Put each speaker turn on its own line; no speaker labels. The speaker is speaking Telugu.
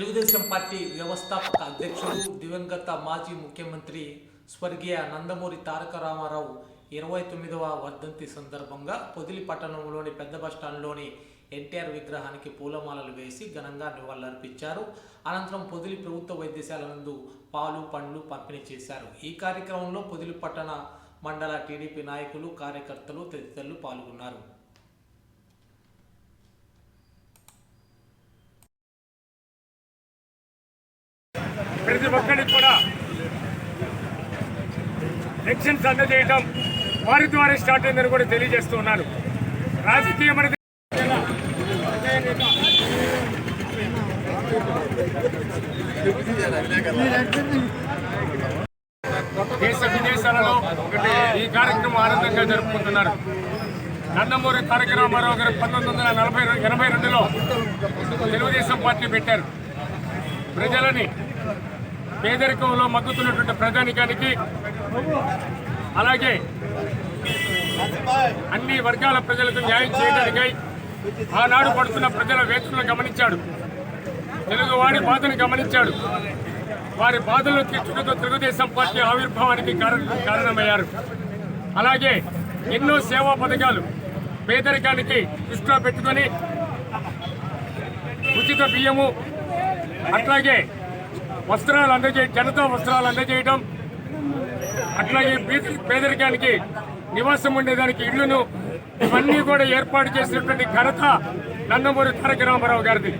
Telugu Desam party వ్యవస్థాపక అధ్యక్షుడు దివంగత మాజీ ముఖ్యమంత్రి స్వర్గీయ నందమూరి తారక రామారావు ఇరవై తొమ్మిదవ వర్ధంతి సందర్భంగా పొదిలి పట్టణంలోని పెద్ద బస్టాండ్లోని ఎన్టీఆర్ విగ్రహానికి పూలమాలలు వేసి ఘనంగా నివాళులర్పించారు. అనంతరం పొదిలి ప్రభుత్వ వైద్యశాల నందు పాలు పండ్లు పంపిణీ చేశారు. ఈ కార్యక్రమంలో పొదిలి పట్టణ మండల టీడీపీ నాయకులు కార్యకర్తలు తదితరులు పాల్గొన్నారు.
ప్రతి ఒక్కరికి కూడా ఎలక్షన్స్ అందజేయటం వారి ద్వారా స్టార్ట్ అయిందని కూడా తెలియజేస్తూ ఉన్నాను రాజకీయం అనేది దేశ విదేశాలలో ఈ కార్యక్రమం ఆనందంగా జరుపుకుంటున్నారు. నందమూరి తారక రామారావు గారు పంతొమ్మిది వందల నలభై ఎనభై రెండులో తెలుగుదేశం పార్టీ పెట్టారు. ప్రజలని పేదరికంలో మగ్గుతున్నటువంటి ప్రజానికానికి అలాగే అన్ని వర్గాల ప్రజలకు న్యాయం చేయడానికై ఆనాడు పడుతున్న ప్రజల వేతనలు గమనించాడు. తెలుగు వారి బాధను గమనించాడు. వారి బాధలు తీర్చుకుంటూ తెలుగుదేశం పార్టీ ఆవిర్భావానికి కారణమయ్యారు. అలాగే ఎన్నో సేవా పథకాలు పేదరికానికి దృష్టిలో పెట్టుకొని ఉచిత బియ్యము అట్లాగే వస్త్రాలు అందజే జనతా వస్త్రాలు అందజేయడం అట్లాగే పేదరికానికి నివాసం ఉండేదానికి ఇళ్ళను ఇవన్నీ కూడా ఏర్పాటు చేసినటువంటి ఘనత నందమూరి తారక రామారావు గారిది.